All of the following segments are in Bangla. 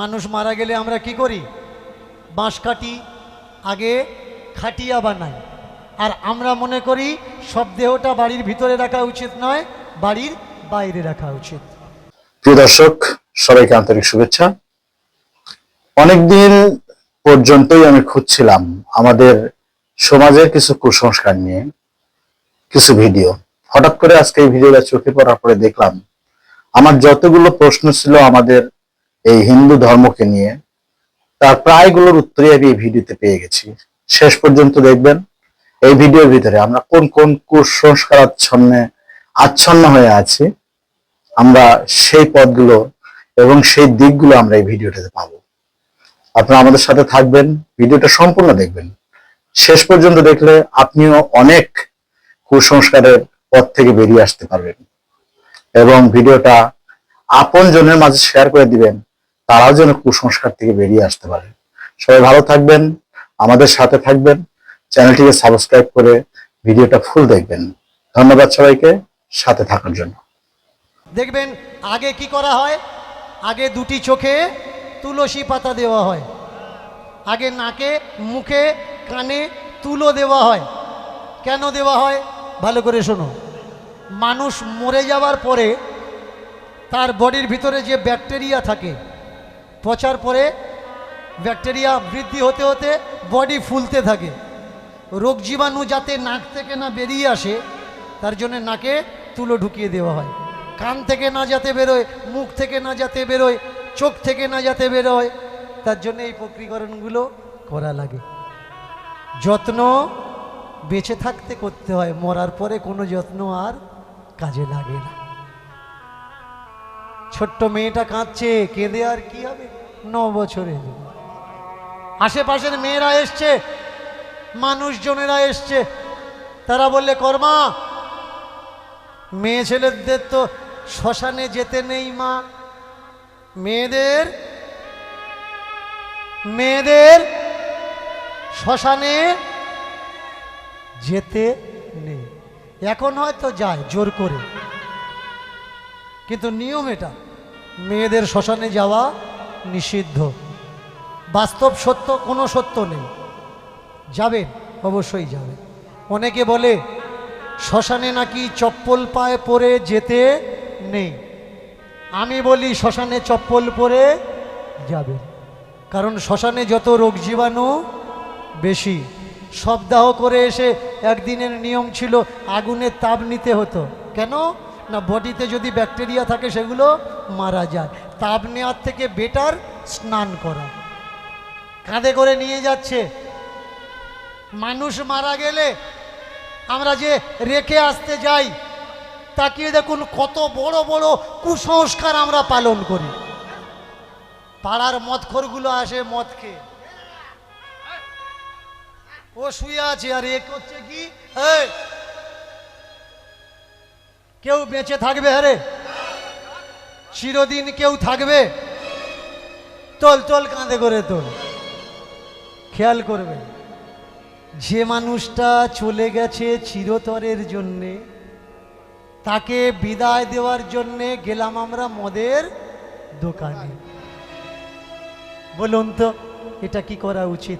মানুষ মারা গেলে আমরা কি করি? বাঁশ কাটি, আগে খাটিয়া বানাই। আর আমরা মনে করি সব দেহটা বাড়ির ভিতরে রাখা উচিত নয়, বাড়ির বাইরে রাখা উচিত। প্রিয় দর্শক, সবাইকে আন্তরিক শুভেচ্ছা। অনেকদিন পর্যন্তই আমি খুঁজছিলাম আমাদের সমাজের কিছু কুসংস্কার নিয়ে, কিছু ভিডিও। হঠাৎ করে আজকে এই ভিডিওটা চোখে পড়ার পরে দেখলাম, আমার যতগুলো প্রশ্ন ছিল আমাদের এই হিন্দু ধর্মকে নিয়ে তার প্রায়গুলোর উত্তরই আমি এই ভিডিওতে পেয়ে গেছি। শেষ পর্যন্ত দেখবেন এই ভিডিওর ভিতরে আমরা কোন কোন কুসংস্কার আচ্ছন্নে আচ্ছন্ন হয়ে আছি, আমরা সেই পদগুলো এবং সেই দিকগুলো আমরা এই ভিডিওটাতে পাবো। আপনারা আমাদের সাথে থাকবেন, ভিডিওটা সম্পূর্ণ দেখবেন। শেষ পর্যন্ত দেখলে আপনিও অনেক কুসংস্কারের পথ থেকে বেরিয়ে আসতে পারবেন এবং ভিডিওটা আপন জনের মাঝে শেয়ার করে দিবেন। তারাও যেন কুসংস্কার থেকে বেরিয়ে আসতে পারে। সবাই ভালো থাকবেন, আমাদের সাথে থাকবেন, চ্যানেলটিকে সাবস্ক্রাইব করে ভিডিওটা ফুল দেখবেন। ধন্যবাদ সবাইকে, সাথে থাকার জন্য। দেখবেন আগে কি করা হয়? আগে দুটি চোখে তুলসী পাতা দেওয়া হয়। আগে নাকে, মুখে, কানে তুলো দেওয়া হয়। কেন দেওয়া হয়? ভালো করে শোনো। মানুষ মরে যাওয়ার পরে তার বডির ভিতরে যে ব্যাকটেরিয়া থাকে পচার পরে ব্যাকটেরিয়া বৃদ্ধি হতে হতে বডি ফুলতে থাকে। রোগ জীবাণু যাতে নাক থেকে না বেরিয়ে আসে, তার জন্য নাকে তুলো ঢুকিয়ে দেওয়া হয়। কান থেকে না যাতে বেরোয়, মুখ থেকে না যাতে বেরোয়, চোখ থেকে না যাতে বেরোয়, তার জন্য এই প্রক্রিয়াকরণগুলো করা লাগে। যত্ন বেঁচে থাকতে করতে হয়, মরার পরে কোনো যত্ন আর কাজে লাগে না। ছোট্ট মেয়েটা কাঁদছে, কেঁদে আর কি হবে? ন বছরে আশেপাশের মেয়েরা এসছে, মানুষজনেরা এসছে। তারা বললে, কর্মা, মেয়ে ছেলেদের তো শ্মশানে যেতে নেই মা। মেয়েদের মেয়েদের শ্মশানে যেতে নেই। এখন হয়তো যায়, জোর করে। কিন্তু নিয়ম এটা। মেয়েদের শ্মশানে যাওয়া নিষিদ্ধ। বাস্তব সত্য, কোনো সত্য নেই। যাবেন? অবশ্যই যাবেন। অনেকে বলে, শ্মশানে নাকি চপ্পল পায়ে পরে যেতে নেই। আমি বলি, শ্মশানে চপ্পল পরে যাবেন। কারণ শ্মশানে যত রোগ জীবাণু বেশি সপ্তাহ করে এসে একদিনের নিয়ম ছিল আগুনের তাপ নিতে হতো। কেন? না বডিতে যদি ব্যাকটেরিয়া থাকে সেগুলো মারা যায়। তাপ নেওয়ার থেকে বেটার স্নান করা। কাঁধে করে নিয়ে যাচ্ছে। মানুষ মারা গেলে আমরা যে রেখে আসতে যাই তাকিয়ে দেখুন কত বড় বড় কুসংস্কার আমরা পালন করি। পাড়ার মদখোরগুলো আসে মদ খেয়ে ও শুয়ে আছে আর এ করছে কি? এই, কেউ বেঁচে থাকবে আরে চিরদিন কেউ থাকবে? তোল তোল কাঁধে করে তোল। খেয়াল করবে। যে মানুষটা চলে গেছে চিরতরের জন্যে, তাকে বিদায় দেওয়ার জন্যে গেলাম আমরা মদের দোকানে। বলুন তো, এটা কি করা উচিত?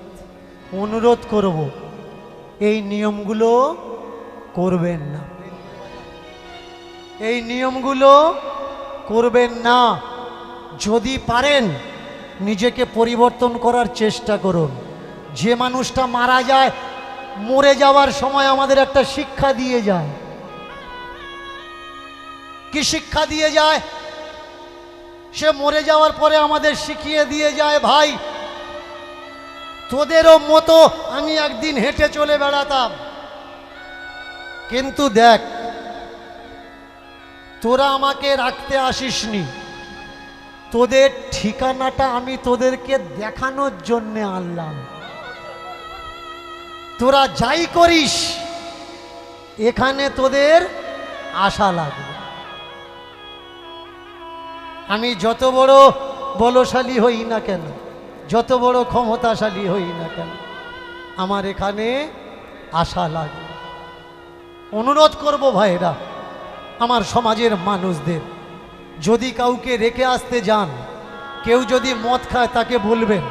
অনুরোধ করব, এই নিয়মগুলো করবেন না। এই নিয়মগুলো করবেন না। যদি পারেন, নিজেকে পরিবর্তন করার চেষ্টা করুন। যে মানুষটা মারা যায়, মরে যাওয়ার সময় আমাদের একটা শিক্ষা দিয়ে যায়। কি শিক্ষা দিয়ে যায়? সে মরে যাওয়ার পরে আমাদের শিখিয়ে দিয়ে যায়, ভাই, তোদেরও মতো আমি একদিন হেঁটে চলে বেড়াতাম। কিন্তু দেখ তোরা আমাকে রাখতে আসিসনি। তোদের ঠিকানাটা আমি তোদেরকে দেখানোর জন্যে আনলাম। তোরা যাই করিস, এখানে তোদের আশা লাগবে। আমি যত বড় বলশালী হই না কেন, যত বড় ক্ষমতাশালী হই না কেন, আমার এখানে আশা লাগবে। অনুরোধ করব ভাইরা আমার সমাজের মানুষদের। যদি কাউকে রেখে আসতে যান, কেউ যদি মদ খায় তাকে বলবেন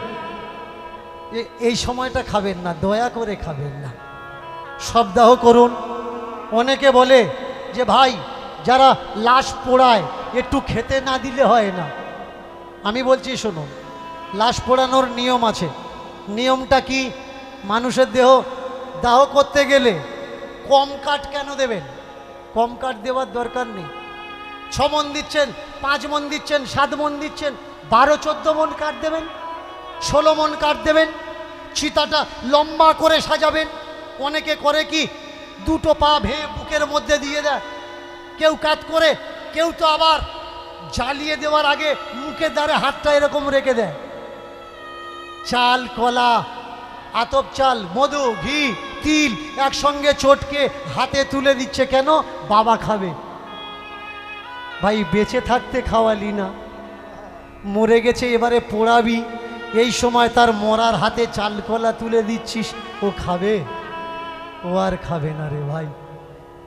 এই সময়টা খাবেন না, দয়া করে খাবেন না। সপ্তাহ করুন। অনেকে বলে যে, ভাই, যারা লাশ পোড়ায়, একটু খেতে না দিলে হয় না। আমি বলছি, শুনুন, লাশ পোড়ানোর নিয়ম আছে। নিয়মটা কি? মানুষের দেহ দাহ করতে গেলে কম কাঠ কেন দেবেন? কম কাঠ দেওয়ার দরকার নেই। ছ মন দিচ্ছেন, পাঁচ মন দিচ্ছেন, সাত মন দিচ্ছেন, বারো, চোদ্দ মন কাঠ দেবেন? ষোলো মন কাঠ দেবেন? চিতাটা লম্বা করে সাজাবেন। অনেকে করে কি, দুটো পা ভেয়ে বুকের মধ্যে দিয়ে দেয়। কেউ কাত করে, কেউ তো আবার জ্বালিয়ে দেওয়ার আগে মুখের দ্বারে হাতটা এরকম রেখে দেয়। চাল, কলা আতপ চাল, মধু, ঘি, তিল একসঙ্গে চটকে হাতে তুলে দিচ্ছে কেন? বাবা খাবে। ভাই, বেঁচে থাকতে খাওয়ালি না। মরে গেছে, এবারে পোড়াবি। এই সময় তার মরার হাতে চাল কলা তুলে দিচ্ছিস, ও খাবে? ও আর খাবে না রে ভাই।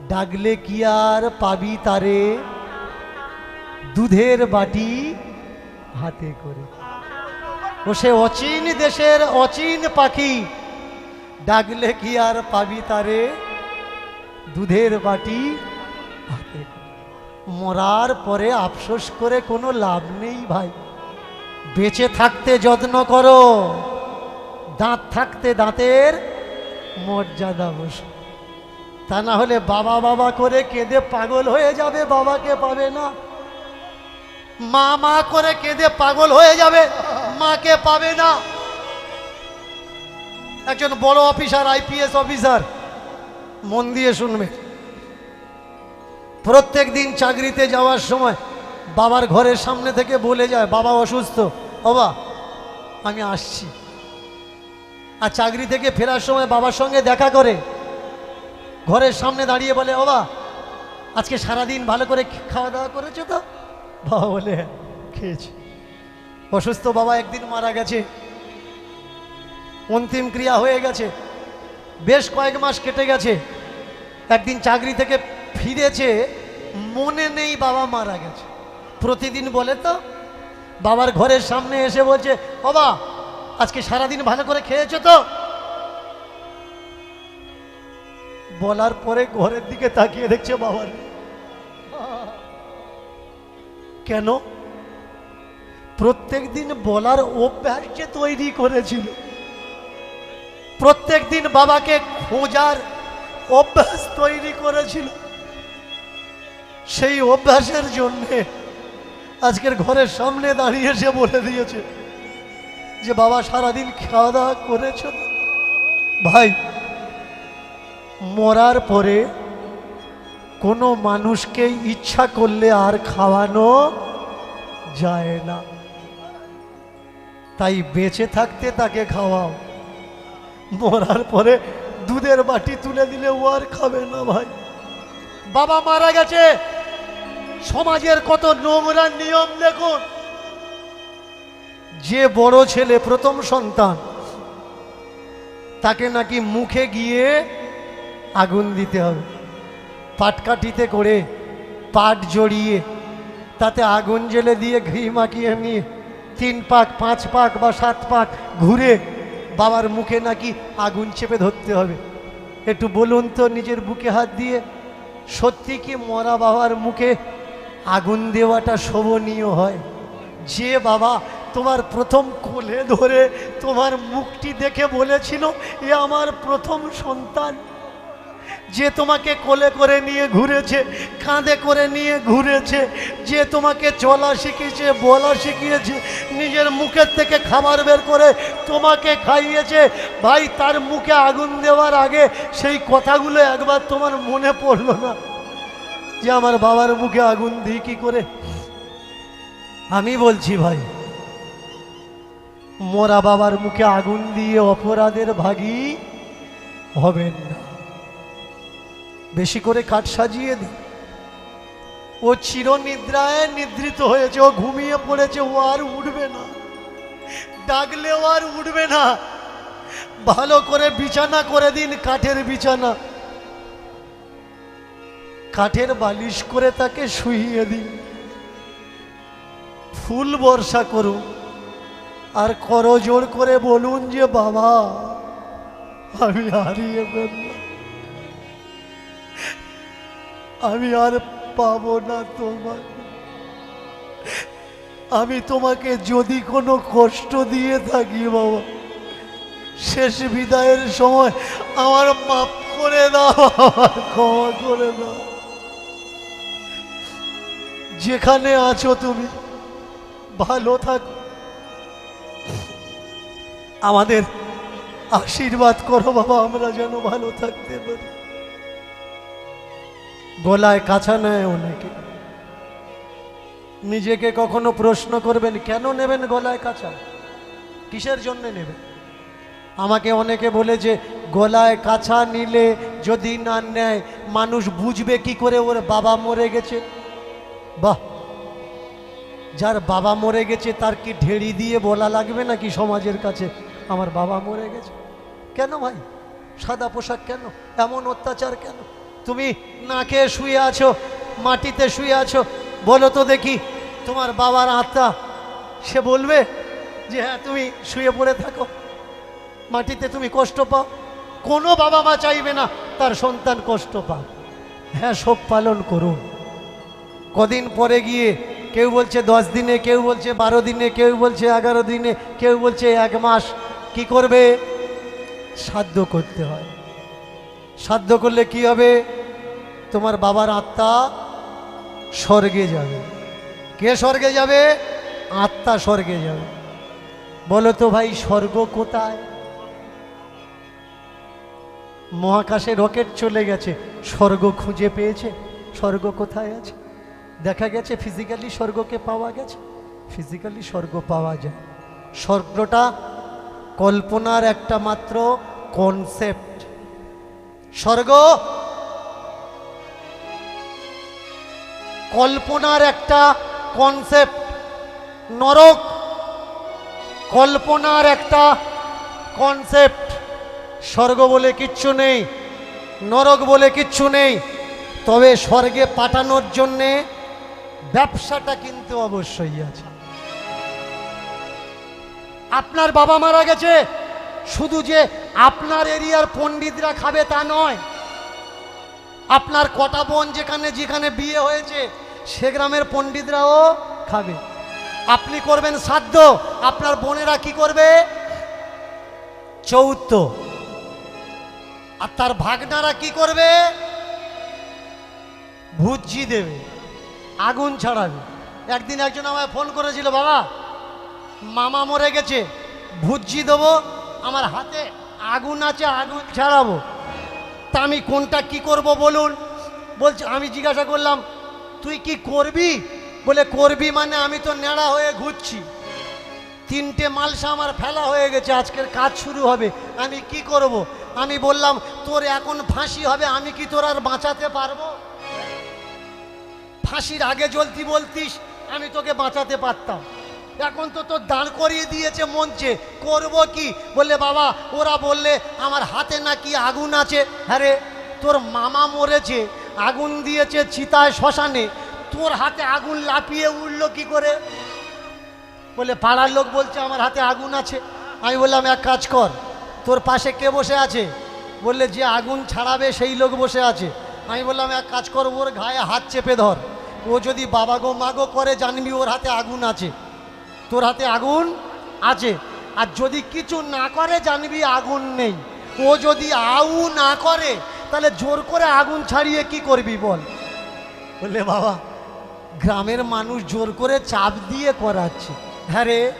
ডাকলে কি আর পাবি তারে? দুধের বাটি হাতে করে। ও সে অচিন দেশের অচিন পাখি। ডাকলে কি আর পাবি তারে? দুধের বাটি মরার পরে আফসোস করে কোনো লাভ নেই ভাই। বেঁচে থাকতে যত্ন করো। দাঁত থাকতে দাঁতের মর্যাদা বস। তা না হলে বাবা বাবা করে কেঁদে পাগল হয়ে যাবে, বাবাকে পাবে না। মা মা করে কেঁদে পাগল হয়ে যাবে, মাকে পাবে না। একজন বড় অফিসার, আইপিএস অফিসার, মন দিয়ে শুনবে। প্রত্যেক দিন চাকরিতে যাওয়ার সময় বাবার ঘরের সামনে থেকে বলে যায়, বাবা অসুস্থ। বাবা আমি আসছি। আর চাকরি থেকে ফেরার সময় বাবার সঙ্গে দেখা করে, ঘরের সামনে দাঁড়িয়ে বলে বাবা আজকে সারাদিন ভালো করে খাওয়া দাওয়া করেছ তো? বাবা বলে "হ্যাঁ, খেয়েছি। অসুস্থ বাবা একদিন মারা গেছে। অন্তিম ক্রিয়া হয়ে গেছে। বেশ কয়েক মাস কেটে গেছে। একদিন চাকরি থেকে ফিরেছে মনে নেই বাবা মারা গেছে। প্রতিদিন বলে তো বাবার ঘরের সামনে এসে বলছে বাবা আজকে সারাদিন ভালো করে খেয়েছো তো? বলার পরে ঘরের দিকে তাকিয়ে দেখছে বাবার কেন? প্রত্যেক দিন বলার অভ্যাস যে তৈরি করেছিল। প্রত্যেক দিন বাবাকে খোঁজার অভ্যাস তৈরি করেছিল। সেই অভ্যাসের জন্যে আজকের ঘরের সামনে দাঁড়িয়ে সে বলে দিয়েছে যে, বাবা, সারাদিন খাওয়া দাওয়া করেছ ভাই, মরার পরে কোনো মানুষকে ইচ্ছা করলে আর খাওয়ানো যায় না। তাই বেঁচে থাকতে তাকে খাওয়াও। মরার পরে দুধের বাটি তুলে দিলে ও আর খাবে না ভাই। বাবা মারা গেছে। সমাজের কত নোংরা নিয়ম দেখুন। যে বড় ছেলে প্রথম সন্তান, তাকে নাকি মুখে গিয়ে আগুন দিতে হবে। পাটকাঠিতে করে পাট জড়িয়ে, তাতে আগুন জেলে দিয়ে ঘি মাখিয়ে নিয়ে, তিন পাক, পাঁচ পাক বা সাত পাক ঘুরে বাবার মুখে নাকি আগুন চেপে ধরতে হবে। একটু বলুন তো নিজের বুকে হাত দিয়ে, সত্যি কি মরা বাবার মুখে আগুন দেওয়াটা শোভনীয় হয়? যে বাবা তোমার প্রথম কোলে ধরে তোমার মুখটি দেখে বলেছিল, এ আমার প্রথম সন্তান। যে তোমাকে কোলে করে নিয়ে ঘুরেছে, কাঁধে করে নিয়ে ঘুরেছে, যে তোমাকে চলা শিখিয়েছে, বলা শিখিয়েছে, নিজের মুখের থেকে খাবার বের করে তোমাকে খাইয়েছে, ভাই তার মুখে আগুন দেওয়ার আগে সেই কথাগুলো একবার তোমার মনে পড়ল না? যে আমার বাবার মুখে আগুন দিই কি করে? আমি বলছি, ভাই, মোরা বাবার মুখে আগুন দিয়ে অপরাধের ভাগী হবেন না। বেশি করে কাঠ সাজিয়ে দিই। ও চিরনিদ্রায় নিদ্রিত হয়েছে ও ঘুমিয়ে পড়েছে, ও আর উঠবে না। ডাকলে ও আর উঠবে না। ভালো করে বিছানা করে দিন কাঠের বিছানা। কাঠের বালিশ করে তাকে শুইয়ে দিন। ফুল বর্ষা করুন। আর করজোর করে বলুন যে, বাবা, আমি হারিয়ে ফেললাম। আমি আর পাবো না তোমাকে। আমি তোমাকে যদি কোনো কষ্ট দিয়ে থাকি বাবা, শেষ বিদায়ের সময় আমার মাফ করে দাও ক্ষমা করে দাও। যেখানে আছো তুমি, ভালো থাকো। আমাদের আশীর্বাদ করো বাবা, আমরা যেন ভালো থাকতে পারি। গলায় কাছা নেয় অনেকে। নিজেকে কখনো প্রশ্ন করবেন, কেন নেবেন গলায় কাছা কিসের জন্য নেবেন? আমাকে অনেকে বলে যে, গলায় কাছা নিলে যদি না নেয়, মানুষ বুঝবে কি করে ওর বাবা মরে গেছে? বাহ! যার বাবা মরে গেছে, তার কি ঢেড়ি দিয়ে বলা লাগবে নাকি সমাজের কাছে, আমার বাবা মরে গেছে? কেন ভাই? সাদা পোশাক কেন? এমন অত্যাচার কেন? তুমি না খেয়ে শুয়ে আছো, মাটিতে শুয়ে আছো, বলো তো দেখি তোমার বাবার আত্মা। সে বলবে যে হ্যাঁ তুমি শুয়ে পড়ে থাকো, মাটিতে তুমি কষ্ট পাও। কোনো বাবা মা চাইবে না তার সন্তান কষ্ট পাক। হ্যাঁ শোক পালন করুন। কদিন পরে গিয়ে কেউ বলছে দশ দিনে, কেউ বলছে বারো দিনে, কেউ বলছে এগারো দিনে, কেউ বলছে এক মাস। কি করবে? সাধ্য করতে হয়। সাধ্য করলে কি হবে? তোমার বাবার আত্মা স্বর্গে যাবে। কে স্বর্গে যাবে? আত্মা স্বর্গে যাবে। বলো তো ভাই, স্বর্গ কোথায়? মহাকাশে রকেট চলে গেছে, স্বর্গ খুঁজে পেয়েছে। স্বর্গ কোথায় আছে? দেখা গেছে ফিজিক্যালি স্বর্গকে পাওয়া গেছে। ফিজিক্যালি স্বর্গ পাওয়া যায়। স্বর্গটা কল্পনার একটা মাত্র কনসেপ্ট স্বর্গ। কল্পনার একটা কনসেপ্ট নরক। কল্পনার একটা কনসেপ্ট স্বর্গ বলে কিচ্ছু নেই, নরক বলে কিচ্ছু নেই। তবে স্বর্গে পাঠানোর জন্যে ব্যবসাটা কিন্তু অবশ্যই আছে। আপনার বাবা মারা গেছে শুধু যে আপনার এরিয়ার পণ্ডিতরা খাবে তা নয়, আপনার কটা বোন যেখানে যেখানে বিয়ে হয়েছে, সে গ্রামের পণ্ডিতরাও খাবে। আপনি করবেন সাধ্য, আপনার বোনেরা কি করবে? চৌত্য আর তার ভাগনারা কি করবে? ভুজি দেবে, আগুন ছড়াবে। একদিন একজন আমায় ফোন করেছিল, বাবা, মামা মরে গেছে ভুজি দেবো আমার হাতে আগুন আছে, আগুন ছাড়াবো তা আমি কোনটা কি করব বলুন? বলছে, আমি জিজ্ঞাসা করলাম, তুই কি করবি? বলে, করবি মানে আমি তো নেড়া হয়ে ঘুরছি। তিনটে মালসা আমার ফেলা হয়ে গেছে, আজকের কাজ শুরু হবে। আমি কি করব? আমি বললাম, তোর এখন ফাঁসি হবে, আমি কি তোর আর বাঁচাতে পারব? ফাঁসির আগে জ্বলতি বলতিস, আমি তোকে বাঁচাতে পারতাম। এখন তো তোর দাঁড় করিয়ে দিয়েছে মঞ্চে। করব কি? বললে, বাবা, ওরা বললে আমার হাতে নাকি আগুন আছে। হ্যাঁ তোর মামা মরেছে, আগুন দিয়েছে চিতায় শ্মশানে। তোর হাতে আগুন লাপিয়ে উঠল কি করে? বলে পাড়ার লোক বলছে, আমার হাতে আগুন আছে। আমি বললাম, এক কাজ কর, তোর পাশে কে বসে আছে? বললে, যে আগুন ছাড়াবে সেই লোক বসে আছে। আমি বললাম, এক কাজ কর, ওর গায়ে হাত চেপে ধর। ও যদি বাবা গো মাগো করে, জানবি ওর হাতে আগুন আছে। তোর হাতে আগুন আছে। আর যদি কিছু না করে, জানবি আগুন নেই। ও যদি আউ না করে, তাহলে জোর করে আগুন ছাড়িয়ে কি করবি বল? বললে, বাবা, গ্রামের মানুষ জোর করে চাপ দিয়ে করাচ্ছে। হ্যাঁ রে,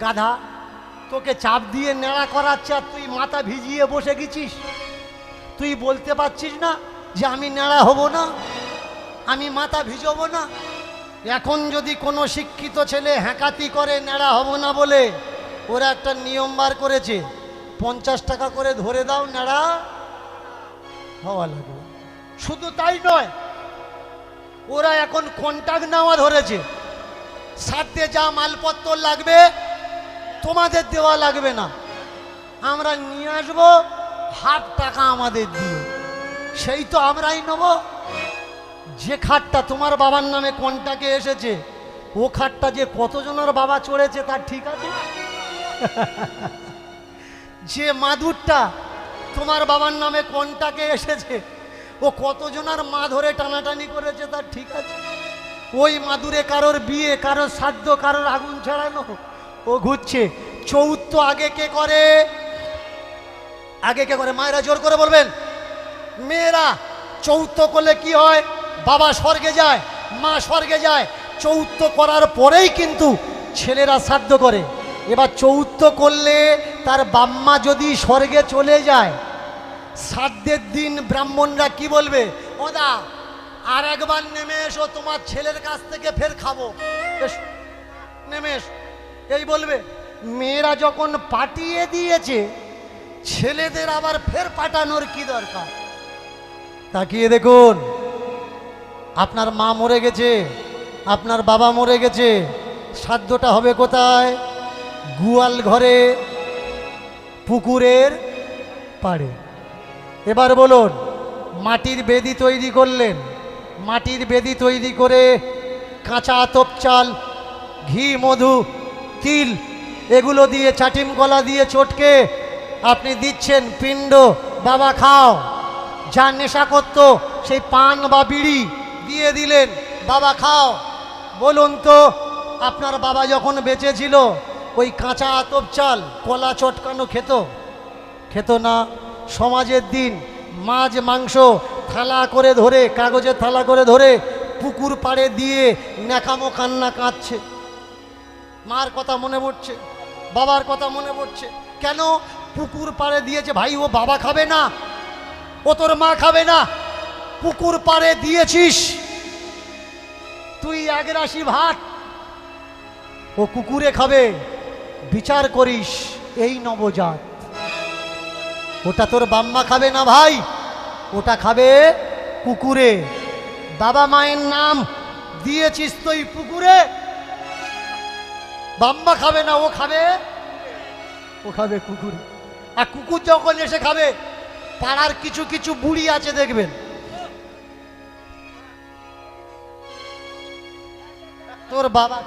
গাধা, তোকে চাপ দিয়ে নেড়া করাচ্ছে আর তুই মাথা ভিজিয়ে বসে গেছিস? তুই বলতে পারছিস না যে আমি নেড়া হব না? আমি মাথা ভিজবো না? এখন যদি কোনো শিক্ষিত ছেলে হ্যাঁকাতি করে, নেড়া হব না বলে ওরা একটা নিয়ম বার করেছে, পঞ্চাশ টাকা করে ধরে দাও, নেড়া হওয়া লাগবে। শুধু তাই নয়, ওরা এখন কন্ট্যাক্ট নেওয়া ধরেছে। সাথে যা মালপত্র লাগবে, তোমাদের দেওয়া লাগবে না। আমরা নিয়ে আসব, হাফ টাকা আমাদের দিয়ে সেই তো আমরাই নেব। যে খাটটা তোমার বাবার নামে কন্টাকে এসেছে, ও খাটটা যে কতজনের বাবা চড়েছে তার ঠিক আছে? যে মাদুরটা তোমার বাবার নামে কোনটাকে এসেছে, ও কতজনের মা ধরে টানাটানি করেছে তার ঠিক আছে? ওই মাদুরে কারোর বিয়ে, কারোর সাধ্য, কারোর আগুন ছড়ানো, ও ঘুরছে। চৌত্ব আগে কে করে? আগে কে করে? মায়েরা জোর করে বলবেন, মেয়েরা চৌত্ব করলে কি হয়? বাবা স্বর্গে যায়, মা স্বর্গে যায়। চৌত্ব করার পরেই কিন্তু ছেলেরা শ্রাদ্ধ করে। এবার চৌত্ব করলে তার বাম্মা যদি স্বর্গে চলে যায়, শ্রাদ্ধের দিন ব্রাহ্মণরা কি বলবে? ওদা আর একবার নেমে এসো, তোমার ছেলের কাছ থেকে ফের খাব। নেমে এসো। এই বলবে, মেয়েরা যখন পাঠিয়ে দিয়েছে, ছেলেদের আবার ফের পাঠানোর কি দরকার? তাকিয়ে দেখুন। আপনার মা মরে গেছে, আপনার বাবা মরে গেছে, সাধ্যটা হবে কোথায়? গুয়াল ঘরে, পুকুরের পাড়ে। এবার বলুন, মাটির বেদি তৈরি করলেন, মাটির বেদি তৈরি করে কাঁচা আতপ চাল, ঘি, মধু, তিল, এগুলো দিয়ে চাটিম কলা দিয়ে চটকে আপনি দিচ্ছেন পিণ্ড, বাবা খাও। যা নেশা করতো, সেই পান বা বিড়ি দিয়ে দিলেন, বাবা, খাও। বলুন তো, আপনার বাবা যখন বেঁচে ছিল, ওই কাঁচা আতপ চাল কলা চটকানো খেত? খেত না, সমাজের দিন মাছ, মাংস থালা করে ধরে, কাগজের থালা করে ধরে পুকুর পাড়ে দিয়ে ন্যাকামো কান্না কাঁদছে। মার কথা মনে পড়ছে, বাবার কথা মনে পড়ছে। কেন পুকুর পাড়ে দিয়েছে, ভাই, ও বাবা খাবে না, ও তোর মা খাবে না পুকুর পাড়ে দিয়েছিস। তুই এক রাশি ভাত। ও কুকুরে খাবে। বিচার করিস, এই নবজাত। ওটা তোর বাম্মা খাবে না ভাই? ওটা খাবে কুকুরে। বাবা মায়ের নাম দিয়েছিস তুই পুকুরে? বাম্মা খাবে না, ও খাবে? ও খাবে কুকুরে। আর কুকুর যখন এসে খাবে, পাড়ার কিছু কিছু বুড়ি আছে দেখবেন। তোর বাবা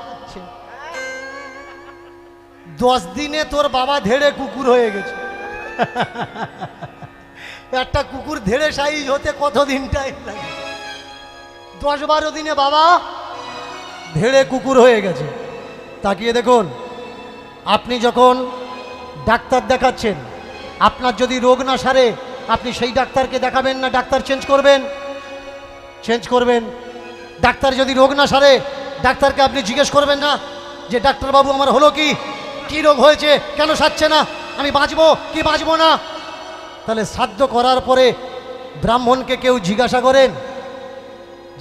দশ দিনে তোর বাবা ধেড়ে কুকুর হয়ে গেছে। একটা কুকুর ধেড়ে সাইজ হতে কতদিন টাইম লাগে? দশ বারো দিনে বাবা ধেড়ে কুকুর হয়ে গেছে। তাকিয়ে দেখুন, আপনি যখন ডাক্তার দেখাচ্ছেন, আপনার যদি রোগ না সারে, আপনি সেই ডাক্তারকে দেখাবেন না, ডাক্তার চেঞ্জ করবেন? চেঞ্জ করবেন। ডাক্তার যদি রোগ না সারে ডাক্তারকে আপনি জিজ্ঞেস করবেন না যে, ডাক্তারবাবু, আমার হলো কি? কি রোগ হয়েছে? কেন সারছে না? আমি বাঁচবো? কি বাঁচবো না? তাহলে শ্রাদ্ধ করার পরে ব্রাহ্মণকে কেউ জিজ্ঞাসা করেন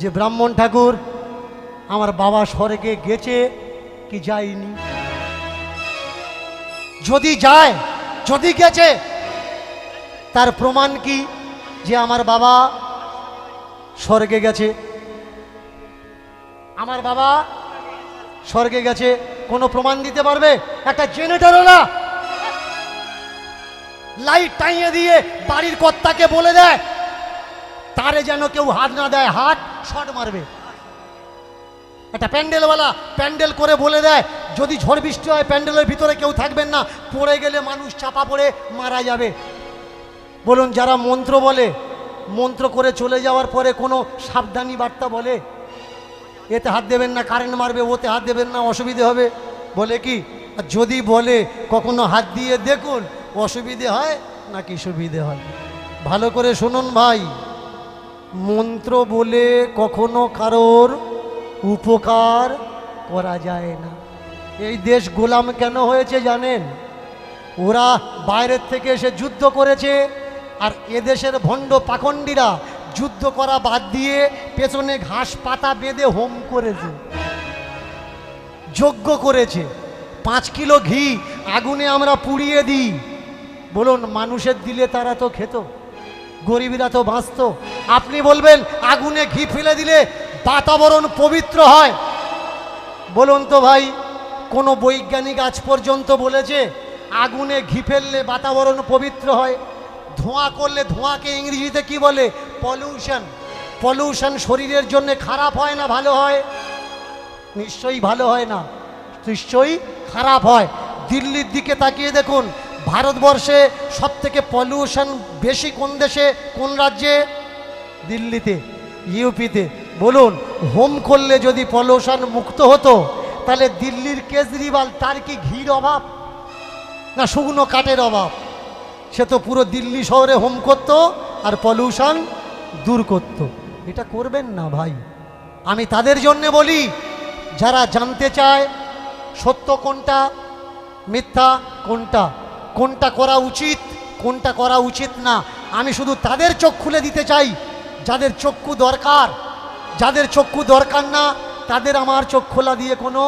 যে, ব্রাহ্মণ ঠাকুর, আমার বাবা স্বর্গে গেছে কি যায়নি? যদি যায়, যদি গেছে, তার প্রমাণ কি যে, আমার বাবা স্বর্গে গেছে? আমার বাবা স্বর্গে গেছে, কোনো প্রমাণ দিতে পারবে? একটা জেনারেটরওয়ালা লাইট টাইয়ে দিয়ে বাড়ির কর্তাকে বলে দেয়, তারে যেন কেউ হাত না দেয়, হাত শট মারবে। একটা প্যান্ডেলওয়ালা প্যান্ডেল করে বলে দেয়, যদি ঝড় বৃষ্টি হয়, প্যান্ডেলের ভিতরে কেউ থাকবেন না, পড়ে গেলে মানুষ চাপা পড়ে মারা যাবে। বলুন, যারা মন্ত্র বলে, মন্ত্র করে চলে যাওয়ার পরে কোনো সাবধানী বার্তা বলে? এতে হাত দেবেন না কারেন্ট মারবে, ওতে হাত দেবেন না, অসুবিধে হবে। বলে কি? যদি বলে কখনো হাত দিয়ে দেখুন, অসুবিধে হয় নাকি সুবিধে হয়? ভালো করে শুনুন ভাই। মন্ত্র বলে কখনো কারোর উপকার করা যায় না। এই দেশ গোলাম কেন হয়েছে জানেন? ওরা বাইরের থেকে এসে যুদ্ধ করেছে, আর এদেশের ভণ্ড পাখণ্ডীরা যুদ্ধ করা বাদ দিয়ে পেছনে ঘাস পাতা বেঁধে হোম করেছে। যজ্ঞ করেছে। পাঁচ কিলো ঘি আগুনে আমরা পুড়িয়ে দিই। বলুন, মানুষের দিলে তারা তো খেত, গরিবরা তো বাঁচত। আপনি বলবেন, আগুনে ঘি ফেলে দিলে বাতাবরণ পবিত্র হয়। বলুন তো ভাই, কোনো বৈজ্ঞানিক আজ পর্যন্ত বলেছে, আগুনে ঘি ফেললে বাতাবরণ পবিত্র হয়। ধোঁয়া করলে ধোঁয়াকে ইংরেজিতে কি বলে? পলিউশন পলিউশন শরীরের জন্য খারাপ হয় না, ভালো হয়? নিশ্চয়ই ভালো হয় না। নিশ্চয়ই খারাপ হয়। দিল্লির দিকে তাকিয়ে দেখুন, ভারতবর্ষে সব থেকে পলিউশন বেশি কোন দেশে, কোন রাজ্যে? দিল্লিতে, ইউপিতে। বলুন, হোম করলে যদি পলিউশন মুক্ত হতো, তাহলে দিল্লির কেজরিওয়াল, তার কি ঘির অভাব? না শুকনো কাঠের অভাব? সে তো পুরো দিল্লি শহরে হোম করতো, আর পলিউশন দূর করত। এটা করবেন না ভাই। আমি তাদের জন্যে বলি, যারা জানতে চায় সত্য কোনটা, মিথ্যা কোনটা কোনটা করা উচিত, কোনটা করা উচিত না, আমি শুধু তাদের চোখ খুলে দিতে চাই। যাদের চক্ষু দরকার, যাদের চক্ষু দরকার না, তাদের আমার চোখ খোলা দিয়ে কোনো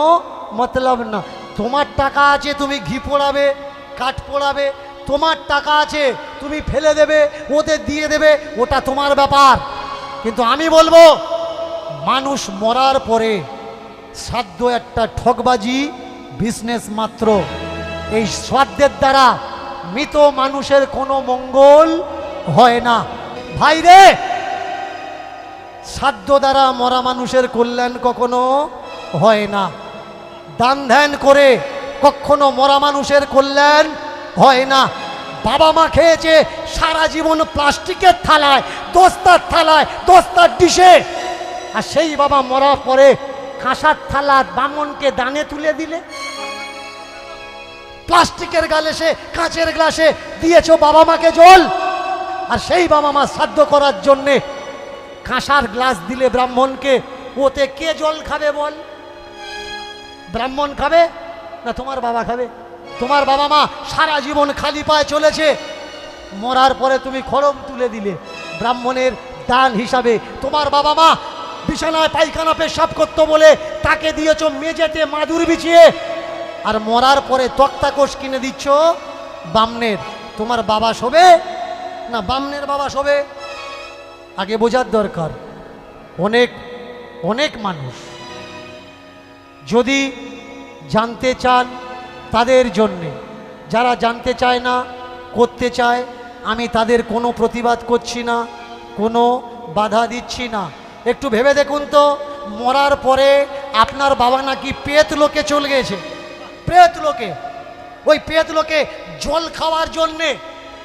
মতলব না। তোমার টাকা আছে, তুমি ঘি পোড়াবে, কাঠ পোড়াবে তোমার টাকা আছে, তুমি ফেলে দেবে, ওদের দিয়ে দেবে, ওটা তোমার ব্যাপার। কিন্তু আমি বলব, মানুষ মরার পরে সাধ্য একটা ঠকবাজি বিজনেস মাত্র। এই স্বাদের দ্বারা মৃত মানুষের কোনো মঙ্গল হয় না। ভাই রে! সাধ্য দ্বারা মরা মানুষের কল্যাণ কখনো হয় না। দান ধ্যান করে কখনো মরা মানুষের কল্যাণ হয় না। বাবা মা খেয়েছে, সারা জীবন প্লাস্টিকের থালায়, দোস্তার থালায়, দোস্তার ডিশে। আর সেই বাবা মরার পরে কাঁসার থালা বামনকে দানে তুলে দিলে। প্লাস্টিকের গ্লাসে কাঁচের গ্লাসে দিয়েছ বাবা মাকে জল। আর সেই বাবা মা সাধ্য করার জন্যে কাঁসার গ্লাস দিলে ব্রাহ্মণকে, ওতে কে জল খাবে বল? ব্রাহ্মণ খাবে না তোমার বাবা খাবে? তোমার বাবা মা সারা জীবন খালি পায়ে চলেছে। মরার পরে তুমি খড়ম তুলে দিলে। ব্রাহ্মণের দান হিসাবে তোমার বাবা মা বিছানায় পায়খানা পেশাব করতো বলে তাকে দিয়েছ মেঝেতে মাদুর বিছিয়ে। আর মরার পরে তক্তা কোষ কিনে দিচ্ছ, বামনের। তোমার বাবা শোবে? না, বামনের বাবা শোবে? আগে বোঝার দরকার, অনেক অনেক মানুষ যদি জানতে চান তাদের জন্যে। যারা জানতে চায় না, করতে চায়, আমি তাদের কোনো প্রতিবাদ করছি না, কোনো বাধা দিচ্ছি না। একটু ভেবে দেখুন তো, মরার পরে আপনার বাবা নাকি পেত লোকে চলে গেছে। প্রেত লোকে। ওই পেত লোকে জল খাওয়ার জন্যে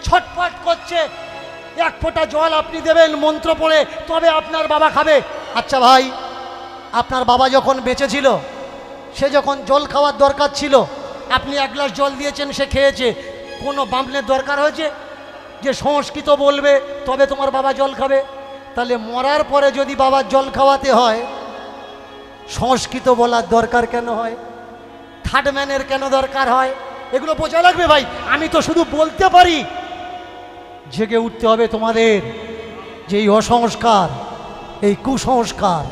ছটফট করছে। এক ফোঁটা জল আপনি দেবেন মন্ত্র পড়ে, তবে আপনার বাবা খাবে। আচ্ছা ভাই, আপনার বাবা যখন বেঁচে ছিল, সে যখন জল খাওয়ার দরকার ছিল আপনি এক গ্লাস জল দিয়েছেন, সে খেয়েছে। কোনো বামনের দরকার হয়েছে? যে সংস্কৃত বলবে, তবে তোমার বাবা জল খাবে। তাহলে মরার পরে যদি বাবার জল খাওয়াতে হয়, সংস্কৃত বলার দরকার কেন হয়? থার্ড ম্যানের কেন দরকার হয়? এগুলো বোঝা লাগবে ভাই। আমি তো শুধু বলতে পারি। জেগে উঠতে হবে তোমাদের যে এই অসংস্কার, এই কুসংস্কার,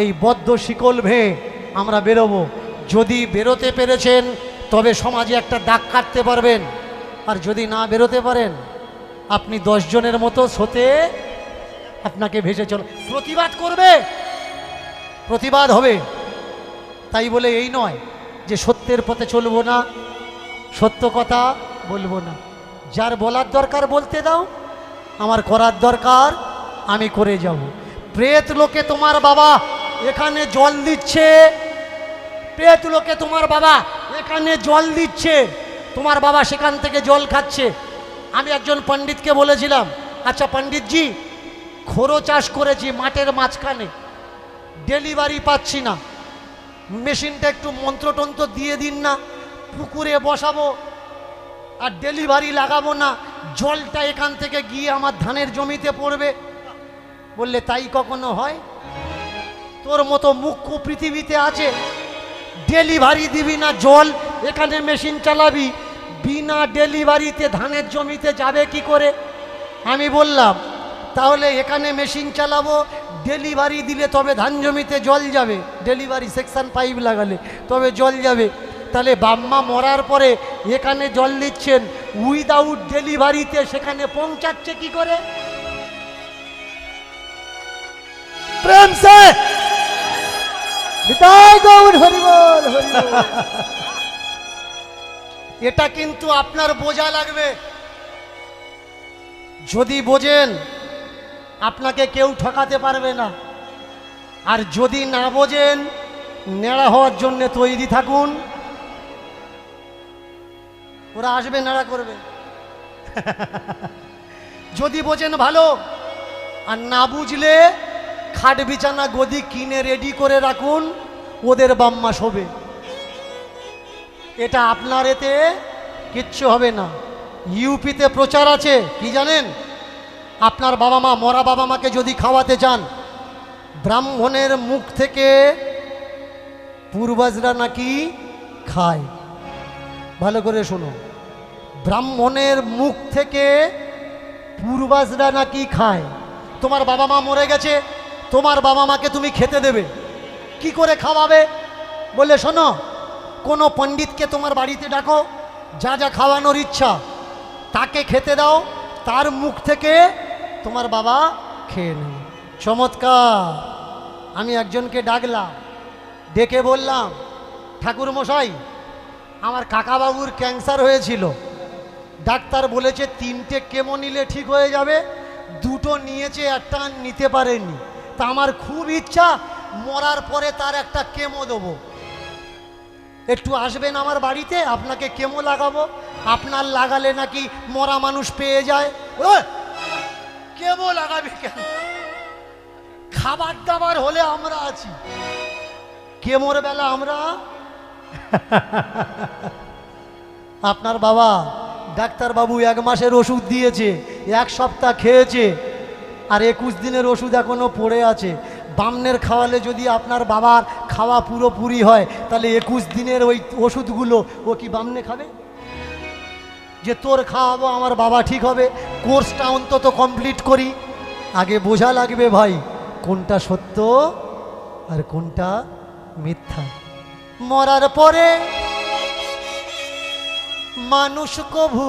এই বদ্ধ শিকল ভেঙে আমরা বেরোবো। যদি বেরোতে পেরেছেন তবে সমাজে একটা দাগ কাটতে পারবেন। আর যদি না বেরোতে পারেন, আপনি দশজনের মতো সতে আপনাকে ভেসে চল, প্রতিবাদ করবে। প্রতিবাদ হবে। তাই বলে এই নয় যে সত্যের পথে চলবো না, সত্য কথা বলব না। যার বলার দরকার বলতে দাও, আমার করার দরকার আমি করে যাব। প্রেত লোকে তোমার বাবা, এখানে জল দিচ্ছে। প্রেত লোকে তোমার বাবা এখানে জল দিচ্ছে। তোমার বাবা সেখান থেকে জল খাচ্ছে। আমি একজন পণ্ডিতকে বলেছিলাম আচ্ছা পণ্ডিতজি, খোরো চাষ করেছি মাঠের মাঝখানে। ডেলিভারি পাচ্ছি না। মেশিনটা একটু মন্ত্রতন্ত্র দিয়ে দিন না, পুকুরে বসাবো আর ডেলিভারি লাগাবো না। জলটা এখান থেকে গিয়ে আমার ধানের জমিতে পড়বে। বললে, তাই কখনো হয়? তোর মতো মুখ্য পৃথিবীতে আছে ডেলিভারি দিবি না জল, এখানে মেশিন চালাবি। বিনা ডেলিভারিতে ধানের জমিতে যাবে কি করে? আমি বললাম, তাহলে এখানে মেশিন চালাবো, ডেলিভারি দিলে তবে ধান জমিতে জল যাবে। ডেলিভারি সেকশন পাইপ লাগালে তবে জল যাবে। তাহলে বাম্মা মরার পরে এখানে জল দিচ্ছেন উইদাউট ডেলিভারিতে সেখানে পৌঁছাচ্ছে কি করে? প্রেম সে এটা কিন্তু আপনার বোঝা লাগবে। যদি বোঝেন, আপনাকে কেউ ঠকাতে পারবে না। আর যদি না বোঝেন, নেড়া হওয়ার জন্য তৈরি থাকুন। ওরা আসবে, নেড়া করবে। যদি বোঝেন ভালো, আর না বুঝলে খাট বিছানা গদি কিনে রেডি করে রাখুন, ওদের বাম্মা শোবে। এটা আপনার এতে কিচ্ছু হবে না। ইউপিতে প্রচার আছে, কি জানেন? আপনার বাবা মা, মরা বাবা মাকে যদি খাওয়াতে চান ব্রাহ্মণের মুখ থেকে পূর্বাজরা নাকি খায়। ভালো করে শোনো। ব্রাহ্মণের মুখ থেকে পূর্বাজরা নাকি খায়। তোমার বাবা মা মরে গেছে তোমার বাবা মাকে তুমি খেতে দেবে। কি করে খাওয়াবে? বলে শোনো, কোনো পণ্ডিতকে তোমার বাড়িতে ডাকো, যা যা খাওয়ানোর ইচ্ছা, তাকে খেতে দাও, তার মুখ থেকে তোমার বাবা খেয়ে নেবে। চমৎকার। আমি একজনকে ডাকলাম, ডেকে বললাম, ঠাকুর মশাই, আমার কাকাবাবুর ক্যান্সার হয়েছিল। ডাক্তার বলেছে তিনটে কেমো নিলে ঠিক হয়ে যাবে, দুটো নিয়েছে, একটা নিতে পারেনি। তা আমার খুব ইচ্ছা, মরার পরে তার একটা কেমো দেবো। একটু আসবেন আমার বাড়িতে, আপনাকে কেমো লাগাবো। আপনার লাগালে নাকি মরা মানুষ পেয়ে যায়। কেমো লাগাবি কেন? খাবার দাবার হলে আমরা আছি। কেমোর বেলা আমরা? আপনার বাবা ডাক্তারবাবু এক মাসের ওষুধ দিয়েছে, এক সপ্তাহ খেয়েছে। আর একুশ দিনের ওষুধ এখনও পড়ে আছে। বামনের খাওয়ালে যদি আপনার বাবার খাওয়া পুরোপুরি হয়, তাহলে একুশ দিনের ওই ওষুধগুলো ও কি বামনে খাবে? যে তোর খাওয়াবো, আমার বাবা ঠিক হবে। কোর্সটা অন্তত কমপ্লিট করি। আগে বোঝা লাগবে ভাই, কোনটা সত্য আর কোনটা মিথ্যা। মরার পরে মানুষ কভু